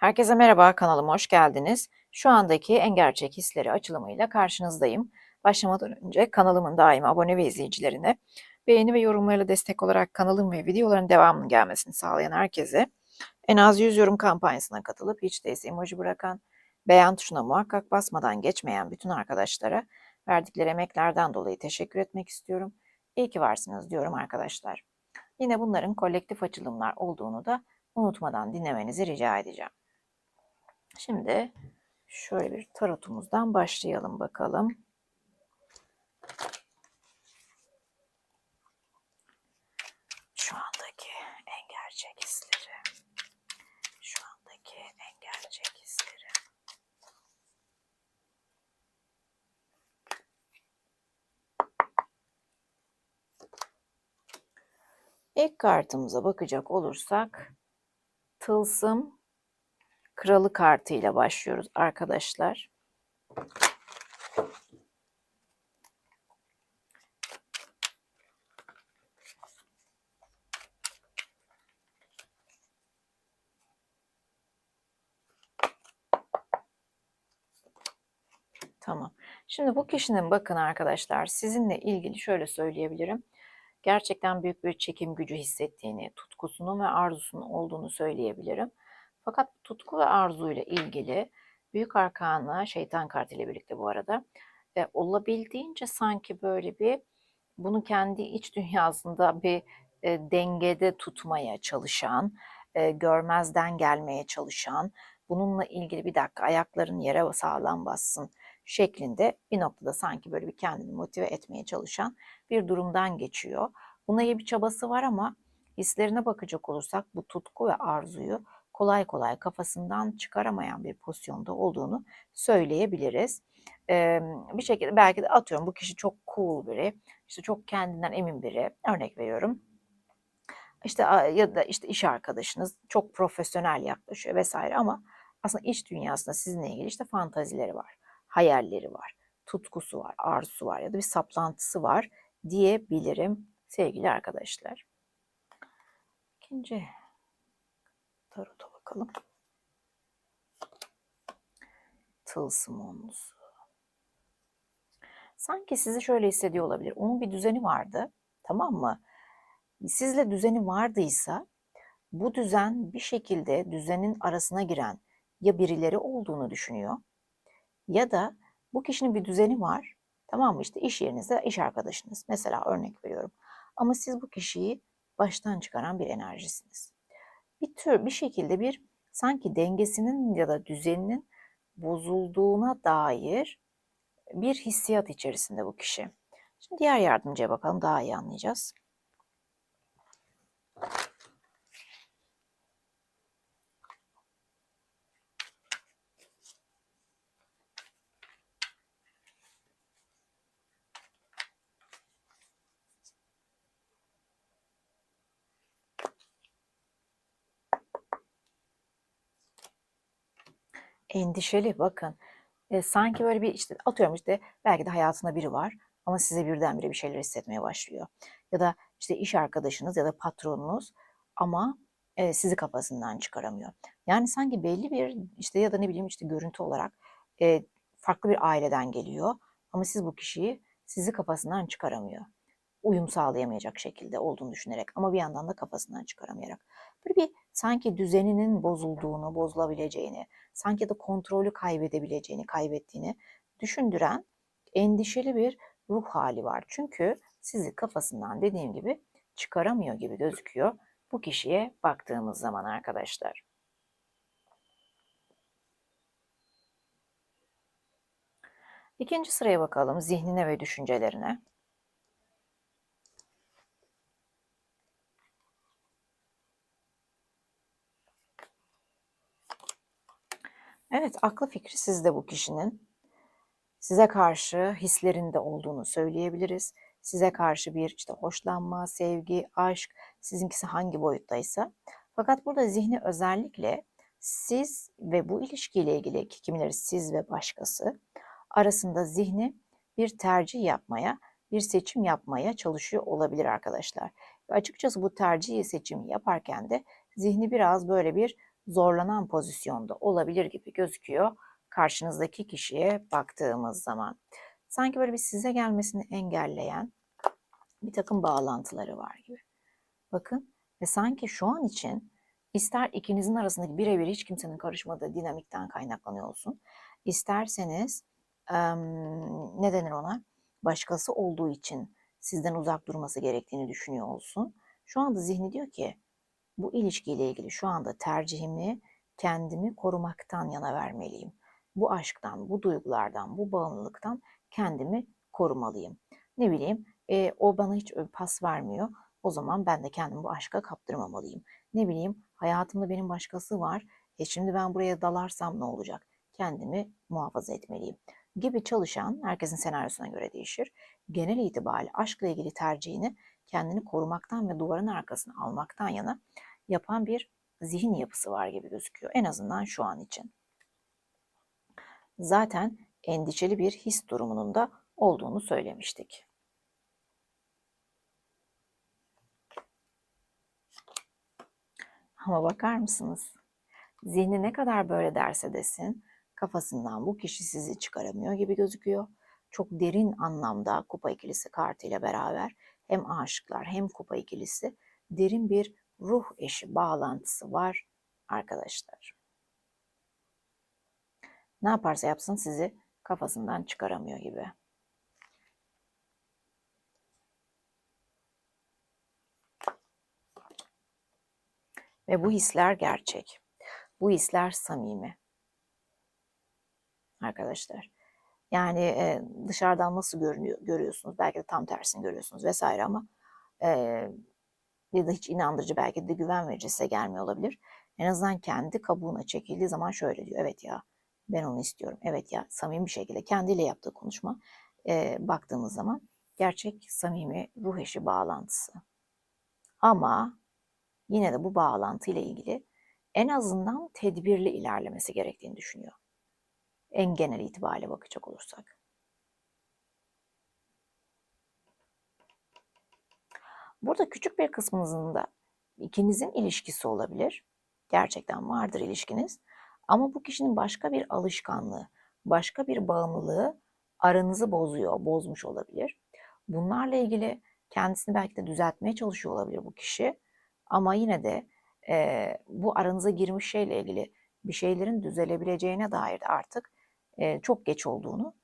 Herkese merhaba, kanalıma hoş geldiniz. Şu andaki en gerçek hisleri açılımıyla karşınızdayım. Başlamadan önce kanalımın daimi abone ve izleyicilerine beğeni ve yorumlarıyla destek olarak kanalım ve videoların devamının gelmesini sağlayan herkese en az 100 yorum kampanyasına katılıp hiç değilse emoji bırakan, beğen tuşuna muhakkak basmadan geçmeyen bütün arkadaşlara verdikleri emeklerden dolayı teşekkür etmek istiyorum. İyi ki varsınız diyorum arkadaşlar. Yine bunların kolektif açılımlar olduğunu da unutmadan dinlemenizi rica edeceğim. Şimdi şöyle bir tarotumuzdan başlayalım bakalım. Şu andaki en gerçek hisleri. Şu andaki en gerçek hisleri. İlk kartımıza bakacak olursak Tılsım Kralı kartıyla başlıyoruz arkadaşlar. Tamam. Şimdi bu kişinin bakın arkadaşlar sizinle ilgili şöyle söyleyebilirim. Gerçekten büyük bir çekim gücü hissettiğini, tutkusunun ve arzusunun olduğunu söyleyebilirim. Fakat tutku ve arzuyla ilgili büyük arkana şeytan kartıyla birlikte bu arada e, olabildiğince sanki böyle bir bunu kendi iç dünyasında bir e, dengede tutmaya çalışan, e, görmezden gelmeye çalışan, bununla ilgili bir dakika ayakların yere sağlam bassın şeklinde bir noktada sanki böyle bir kendini motive etmeye çalışan bir durumdan geçiyor. Buna iyi bir çabası var ama hislerine bakacak olursak bu tutku ve arzuyu kolay kolay kafasından çıkaramayan bir pozisyonda olduğunu söyleyebiliriz. Ee, bir şekilde belki de atıyorum bu kişi çok cool biri, işte çok kendinden emin biri. Örnek veriyorum. İşte ya da işte iş arkadaşınız çok profesyonel yaklaşıyor vesaire ama aslında iç dünyasında sizinle ilgili işte fantazileri var, hayalleri var, tutkusu var, arzusu var ya da bir saplantısı var diyebilirim sevgili arkadaşlar. İkinci tarota bakalım. Tılsım. Sanki sizi şöyle hissediyor olabilir. Onun bir düzeni vardı. Tamam mı? Sizle düzeni vardıysa bu düzen bir şekilde düzenin arasına giren ya birileri olduğunu düşünüyor ya da bu kişinin bir düzeni var. Tamam mı? İşte iş yerinizde iş arkadaşınız. Mesela örnek veriyorum. Ama siz bu kişiyi baştan çıkaran bir enerjisiniz bir tür bir şekilde bir sanki dengesinin ya da düzeninin bozulduğuna dair bir hissiyat içerisinde bu kişi. Şimdi diğer yardımcıya bakalım daha iyi anlayacağız. Endişeli bakın. E, sanki böyle bir işte atıyorum işte belki de hayatında biri var ama size birdenbire bir şeyler hissetmeye başlıyor. Ya da işte iş arkadaşınız ya da patronunuz ama e, sizi kafasından çıkaramıyor. Yani sanki belli bir işte ya da ne bileyim işte görüntü olarak e, farklı bir aileden geliyor ama siz bu kişiyi sizi kafasından çıkaramıyor. Uyum sağlayamayacak şekilde olduğunu düşünerek ama bir yandan da kafasından çıkaramayarak. Böyle bir sanki düzeninin bozulduğunu, bozulabileceğini, sanki de kontrolü kaybedebileceğini, kaybettiğini düşündüren endişeli bir ruh hali var. Çünkü sizi kafasından dediğim gibi çıkaramıyor gibi gözüküyor bu kişiye baktığımız zaman arkadaşlar. İkinci sıraya bakalım zihnine ve düşüncelerine. Evet, aklı fikri sizde bu kişinin. Size karşı hislerinde olduğunu söyleyebiliriz. Size karşı bir işte hoşlanma, sevgi, aşk, sizinkisi hangi boyuttaysa. Fakat burada zihni özellikle siz ve bu ilişkiyle ilgili ki kimileri siz ve başkası arasında zihni bir tercih yapmaya, bir seçim yapmaya çalışıyor olabilir arkadaşlar. Ve açıkçası bu tercih seçimi yaparken de zihni biraz böyle bir zorlanan pozisyonda olabilir gibi gözüküyor karşınızdaki kişiye baktığımız zaman. Sanki böyle bir size gelmesini engelleyen bir takım bağlantıları var gibi. Bakın ve sanki şu an için ister ikinizin arasındaki birebir hiç kimsenin karışmadığı dinamikten kaynaklanıyor olsun. isterseniz ne denir ona? Başkası olduğu için sizden uzak durması gerektiğini düşünüyor olsun. Şu anda zihni diyor ki bu ilişkiyle ilgili şu anda tercihimi kendimi korumaktan yana vermeliyim. Bu aşktan, bu duygulardan, bu bağımlılıktan kendimi korumalıyım. Ne bileyim e, o bana hiç pas vermiyor. O zaman ben de kendimi bu aşka kaptırmamalıyım. Ne bileyim hayatımda benim başkası var. E şimdi ben buraya dalarsam ne olacak? Kendimi muhafaza etmeliyim. Gibi çalışan, herkesin senaryosuna göre değişir. Genel itibariyle aşkla ilgili tercihini kendini korumaktan ve duvarın arkasına almaktan yana yapan bir zihin yapısı var gibi gözüküyor. En azından şu an için. Zaten endişeli bir his durumunun da olduğunu söylemiştik. Ama bakar mısınız? Zihni ne kadar böyle derse desin, kafasından bu kişi sizi çıkaramıyor gibi gözüküyor. Çok derin anlamda kupa ikilisi kartıyla beraber hem aşıklar hem kupa ikilisi derin bir ruh eşi bağlantısı var arkadaşlar. Ne yaparsa yapsın sizi kafasından çıkaramıyor gibi. Ve bu hisler gerçek. Bu hisler samimi. Arkadaşlar. Yani e, dışarıdan nasıl görünüyor, görüyorsunuz? Belki de tam tersini görüyorsunuz vesaire ama e, ya da hiç inandırıcı belki de güven verici gelmiyor olabilir. En azından kendi kabuğuna çekildiği zaman şöyle diyor. Evet ya ben onu istiyorum. Evet ya samimi bir şekilde kendiyle yaptığı konuşma e, baktığımız zaman gerçek samimi ruh eşi bağlantısı. Ama yine de bu bağlantı ile ilgili en azından tedbirli ilerlemesi gerektiğini düşünüyor. En genel itibariyle bakacak olursak. Burada küçük bir kısmınızın da ikinizin ilişkisi olabilir. Gerçekten vardır ilişkiniz. Ama bu kişinin başka bir alışkanlığı, başka bir bağımlılığı aranızı bozuyor, bozmuş olabilir. Bunlarla ilgili kendisini belki de düzeltmeye çalışıyor olabilir bu kişi. Ama yine de e, bu aranıza girmiş şeyle ilgili bir şeylerin düzelebileceğine dair de artık e, çok geç olduğunu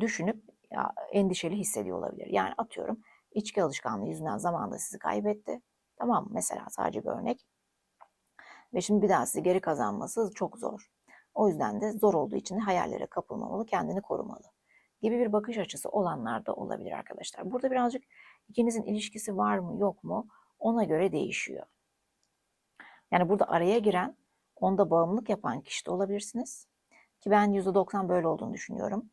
düşünüp ya, endişeli hissediyor olabilir. Yani atıyorum içki alışkanlığı yüzünden zamanında sizi kaybetti. Tamam mı? Mesela sadece bir örnek. Ve şimdi bir daha sizi geri kazanması çok zor. O yüzden de zor olduğu için de hayallere kapılmamalı, kendini korumalı gibi bir bakış açısı olanlar da olabilir arkadaşlar. Burada birazcık ikinizin ilişkisi var mı yok mu ona göre değişiyor. Yani burada araya giren, onda bağımlılık yapan kişi de olabilirsiniz. Ki ben %90 böyle olduğunu düşünüyorum.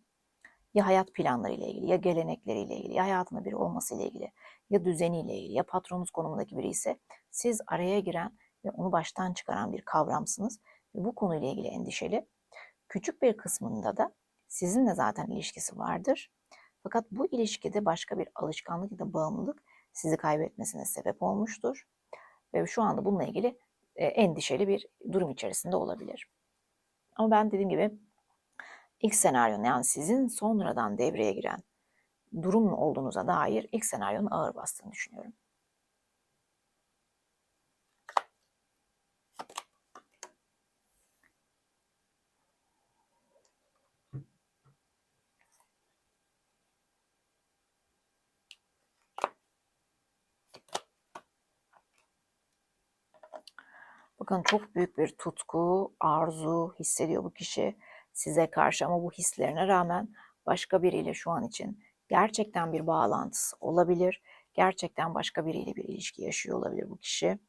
Ya hayat planlarıyla ilgili, ya gelenekleriyle ilgili, ya hayatında biri olmasıyla ilgili, ya düzeniyle ilgili, ya patronunuz konumundaki biri ise siz araya giren ve onu baştan çıkaran bir kavramsınız ve bu konuyla ilgili endişeli. Küçük bir kısmında da sizinle zaten ilişkisi vardır. Fakat bu ilişkide başka bir alışkanlık ya da bağımlılık sizi kaybetmesine sebep olmuştur. Ve şu anda bununla ilgili e, endişeli bir durum içerisinde olabilir. Ama ben dediğim gibi ilk senaryo yani sizin sonradan devreye giren durum olduğunuza dair ilk senaryonun ağır bastığını düşünüyorum. Bakın çok büyük bir tutku, arzu hissediyor bu kişi size karşı ama bu hislerine rağmen başka biriyle şu an için gerçekten bir bağlantısı olabilir. Gerçekten başka biriyle bir ilişki yaşıyor olabilir bu kişi.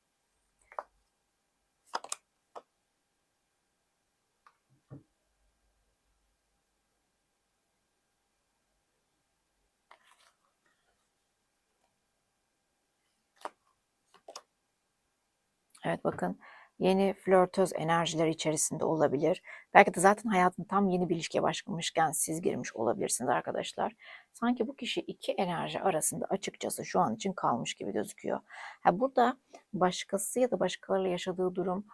Evet bakın yeni flörtöz enerjiler içerisinde olabilir. Belki de zaten hayatın tam yeni bir ilişkiye başlamışken siz girmiş olabilirsiniz arkadaşlar. Sanki bu kişi iki enerji arasında açıkçası şu an için kalmış gibi gözüküyor. Ha, burada başkası ya da başkalarıyla yaşadığı durum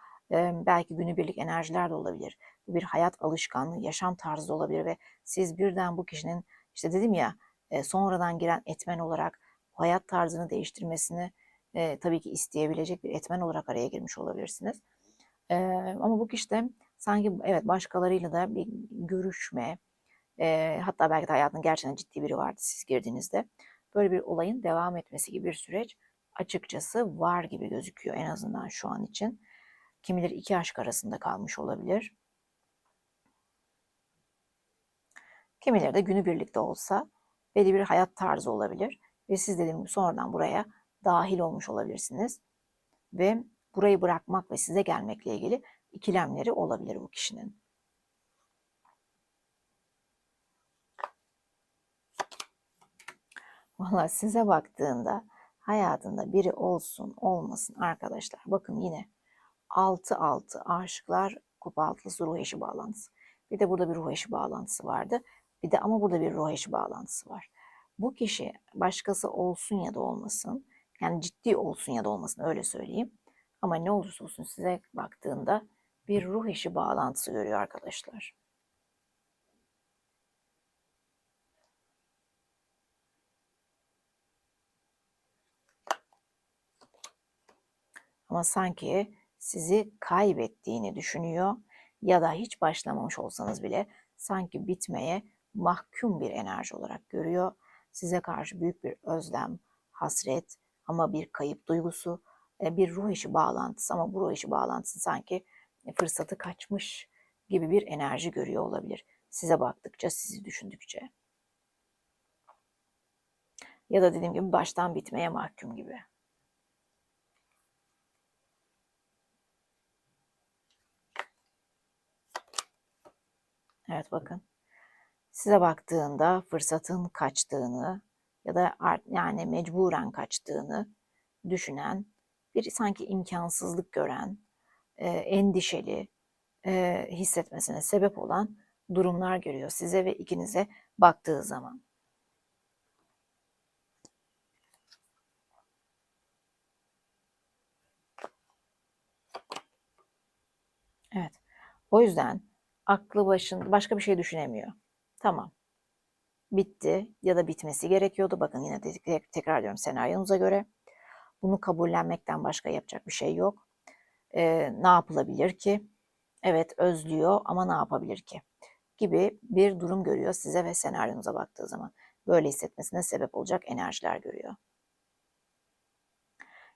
belki günübirlik enerjiler de olabilir. Bu bir hayat alışkanlığı, yaşam tarzı olabilir ve siz birden bu kişinin işte dedim ya sonradan giren etmen olarak hayat tarzını değiştirmesini eee, tabii ki isteyebilecek bir etmen olarak araya girmiş olabilirsiniz. Eee, ama bu kişi de sanki evet başkalarıyla da bir görüşme, eee, hatta belki de hayatında gerçekten ciddi biri vardı siz girdiğinizde. Böyle bir olayın devam etmesi gibi bir süreç açıkçası var gibi gözüküyor en azından şu an için. Kimileri iki aşk arasında kalmış olabilir. Kimileri de günübirlik de olsa belli bir hayat tarzı olabilir. Ve siz dediğim gibi sonradan buraya dahil olmuş olabilirsiniz. Ve burayı bırakmak ve size gelmekle ilgili ikilemleri olabilir bu kişinin. Valla size baktığında hayatında biri olsun olmasın arkadaşlar. Bakın yine 6-6 aşıklar kupa altılısı ruh eşi bağlantısı. Bir de burada bir ruh eşi bağlantısı vardı. Bir de ama burada bir ruh eşi bağlantısı var. Bu kişi başkası olsun ya da olmasın. Yani ciddi olsun ya da olmasın öyle söyleyeyim. Ama ne olursa olsun size baktığında bir ruh eşi bağlantısı görüyor arkadaşlar. Ama sanki sizi kaybettiğini düşünüyor ya da hiç başlamamış olsanız bile sanki bitmeye mahkum bir enerji olarak görüyor. Size karşı büyük bir özlem, hasret ama bir kayıp duygusu, e, bir ruh işi bağlantısı ama bu ruh işi bağlantısı sanki fırsatı kaçmış gibi bir enerji görüyor olabilir. Size baktıkça, sizi düşündükçe. Ya da dediğim gibi baştan bitmeye mahkum gibi. Evet bakın. Size baktığında fırsatın kaçtığını ya da yani mecburen kaçtığını düşünen, bir sanki imkansızlık gören, e, endişeli e, hissetmesine sebep olan durumlar görüyor size ve ikinize baktığı zaman. Evet. O yüzden aklı başın başka bir şey düşünemiyor. Tamam. Bitti ya da bitmesi gerekiyordu. Bakın yine dedik, tekrar diyorum senaryonuza göre. Bunu kabullenmekten başka yapacak bir şey yok. Ee, ne yapılabilir ki? Evet özlüyor ama ne yapabilir ki? Gibi bir durum görüyor size ve senaryonuza baktığı zaman. Böyle hissetmesine sebep olacak enerjiler görüyor.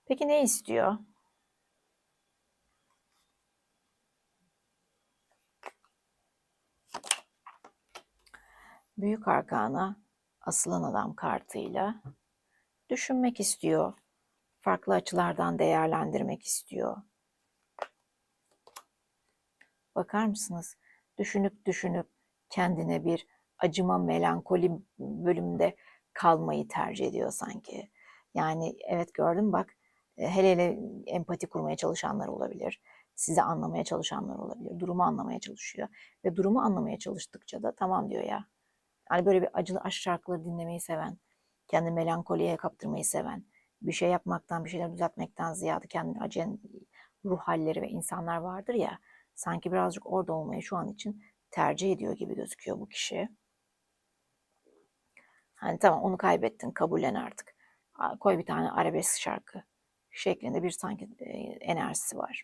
Peki ne istiyor? Büyük Arkana asılan adam kartıyla düşünmek istiyor. Farklı açılardan değerlendirmek istiyor. Bakar mısınız? Düşünüp düşünüp kendine bir acıma melankoli bölümünde kalmayı tercih ediyor sanki. Yani evet gördüm bak e, hele hele empati kurmaya çalışanlar olabilir. Sizi anlamaya çalışanlar olabilir. Durumu anlamaya çalışıyor. Ve durumu anlamaya çalıştıkça da tamam diyor ya Hani böyle bir acılı aşk şarkıları dinlemeyi seven, kendi melankoliye kaptırmayı seven, bir şey yapmaktan, bir şeyler düzeltmekten ziyade kendini acıyan ruh halleri ve insanlar vardır ya, sanki birazcık orada olmayı şu an için tercih ediyor gibi gözüküyor bu kişi. Hani tamam onu kaybettin, kabullen artık. Koy bir tane arabesk şarkı şeklinde bir sanki enerjisi var.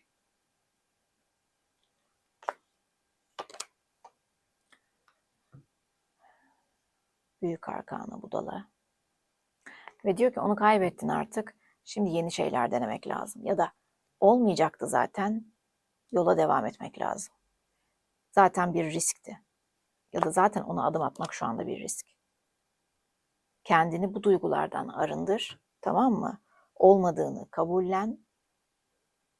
Büyük arkana budala. Ve diyor ki onu kaybettin artık. Şimdi yeni şeyler denemek lazım. Ya da olmayacaktı zaten. Yola devam etmek lazım. Zaten bir riskti. Ya da zaten ona adım atmak şu anda bir risk. Kendini bu duygulardan arındır. Tamam mı? Olmadığını kabullen.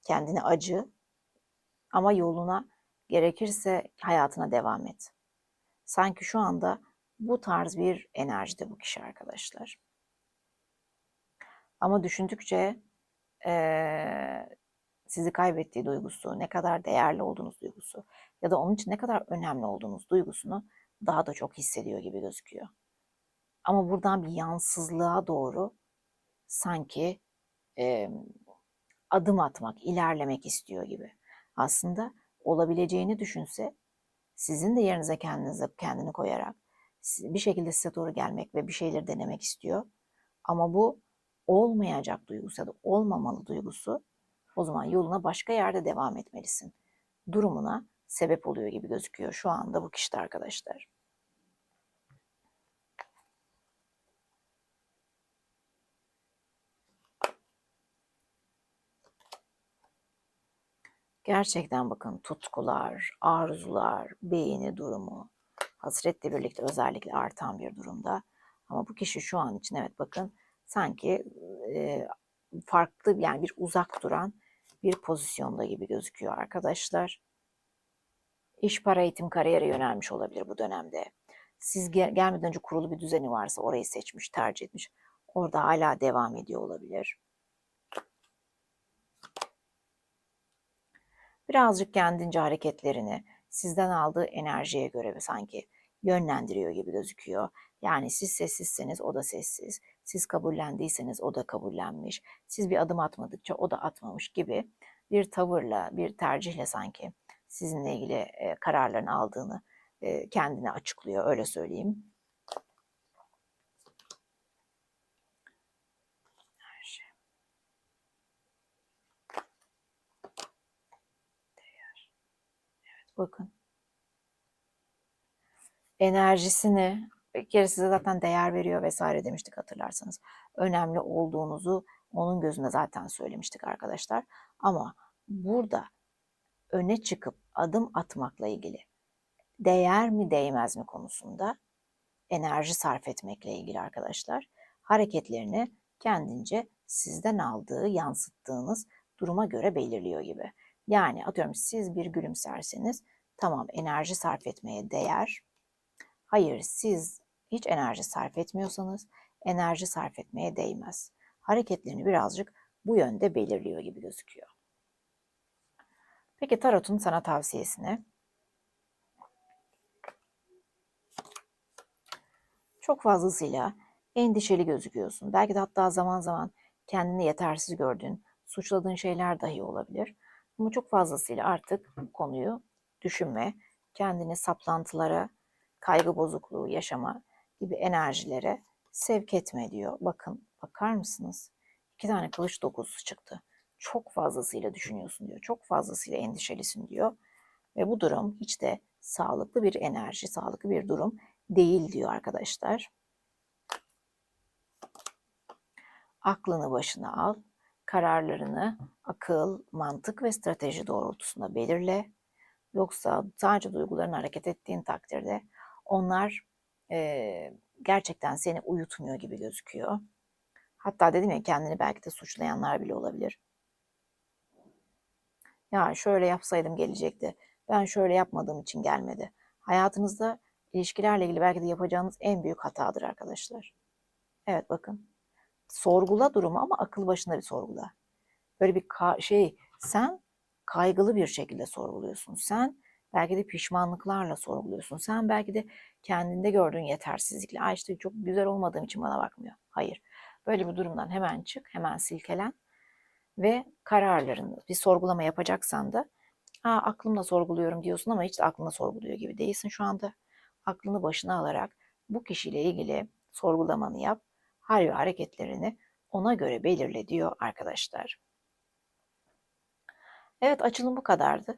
Kendini acı. Ama yoluna gerekirse hayatına devam et. Sanki şu anda bu tarz bir enerjide bu kişi arkadaşlar. Ama düşündükçe e, sizi kaybettiği duygusu, ne kadar değerli olduğunuz duygusu ya da onun için ne kadar önemli olduğunuz duygusunu daha da çok hissediyor gibi gözüküyor. Ama buradan bir yansızlığa doğru sanki e, adım atmak, ilerlemek istiyor gibi. Aslında olabileceğini düşünse sizin de yerinize kendinize kendini koyarak bir şekilde size doğru gelmek ve bir şeyleri denemek istiyor. Ama bu olmayacak duygusu ya da olmamalı duygusu o zaman yoluna başka yerde devam etmelisin. Durumuna sebep oluyor gibi gözüküyor şu anda bu kişide arkadaşlar. Gerçekten bakın tutkular, arzular, beğeni durumu, hasretle birlikte özellikle artan bir durumda. Ama bu kişi şu an için evet bakın sanki e, farklı yani bir uzak duran bir pozisyonda gibi gözüküyor arkadaşlar. İş, para, eğitim, kariyere yönelmiş olabilir bu dönemde. Siz gel gelmeden önce kurulu bir düzeni varsa orayı seçmiş, tercih etmiş. Orada hala devam ediyor olabilir. Birazcık kendince hareketlerini sizden aldığı enerjiye göre sanki yönlendiriyor gibi gözüküyor. Yani siz sessizseniz o da sessiz. Siz kabullendiyseniz o da kabullenmiş. Siz bir adım atmadıkça o da atmamış gibi bir tavırla, bir tercihle sanki sizinle ilgili e, kararlarını aldığını kendine açıklıyor öyle söyleyeyim. Bakın. Enerjisini bir kere size zaten değer veriyor vesaire demiştik hatırlarsanız. Önemli olduğunuzu onun gözünde zaten söylemiştik arkadaşlar. Ama burada öne çıkıp adım atmakla ilgili değer mi değmez mi konusunda enerji sarf etmekle ilgili arkadaşlar hareketlerini kendince sizden aldığı, yansıttığınız duruma göre belirliyor gibi. Yani atıyorum siz bir gülümserseniz tamam enerji sarf etmeye değer. Hayır siz hiç enerji sarf etmiyorsanız enerji sarf etmeye değmez. Hareketlerini birazcık bu yönde belirliyor gibi gözüküyor. Peki tarotun sana tavsiyesine çok fazlasıyla endişeli gözüküyorsun. Belki de hatta zaman zaman kendini yetersiz gördüğün, suçladığın şeyler dahi olabilir. Ama çok fazlasıyla artık bu konuyu düşünme, kendini saplantılara, kaygı bozukluğu yaşama gibi enerjilere sevk etme diyor. Bakın bakar mısınız? İki tane kılıç dokuzusu çıktı. Çok fazlasıyla düşünüyorsun diyor. Çok fazlasıyla endişelisin diyor. Ve bu durum hiç de sağlıklı bir enerji, sağlıklı bir durum değil diyor arkadaşlar. Aklını başına al kararlarını akıl, mantık ve strateji doğrultusunda belirle. Yoksa sadece duygularını hareket ettiğin takdirde onlar e, gerçekten seni uyutmuyor gibi gözüküyor. Hatta dedim ya kendini belki de suçlayanlar bile olabilir. Ya şöyle yapsaydım gelecekti. Ben şöyle yapmadığım için gelmedi. Hayatınızda ilişkilerle ilgili belki de yapacağınız en büyük hatadır arkadaşlar. Evet bakın sorgula durumu ama akıl başında bir sorgula. Böyle bir şey sen kaygılı bir şekilde sorguluyorsun. Sen belki de pişmanlıklarla sorguluyorsun. Sen belki de kendinde gördüğün yetersizlikle Ay işte çok güzel olmadığım için bana bakmıyor. Hayır. Böyle bir durumdan hemen çık, hemen silkelen ve kararlarını bir sorgulama yapacaksan da Aa, aklımla sorguluyorum diyorsun ama hiç de aklına sorguluyor gibi değilsin şu anda. Aklını başına alarak bu kişiyle ilgili sorgulamanı yap hal ve hareketlerini ona göre belirle diyor arkadaşlar. Evet açılım bu kadardı.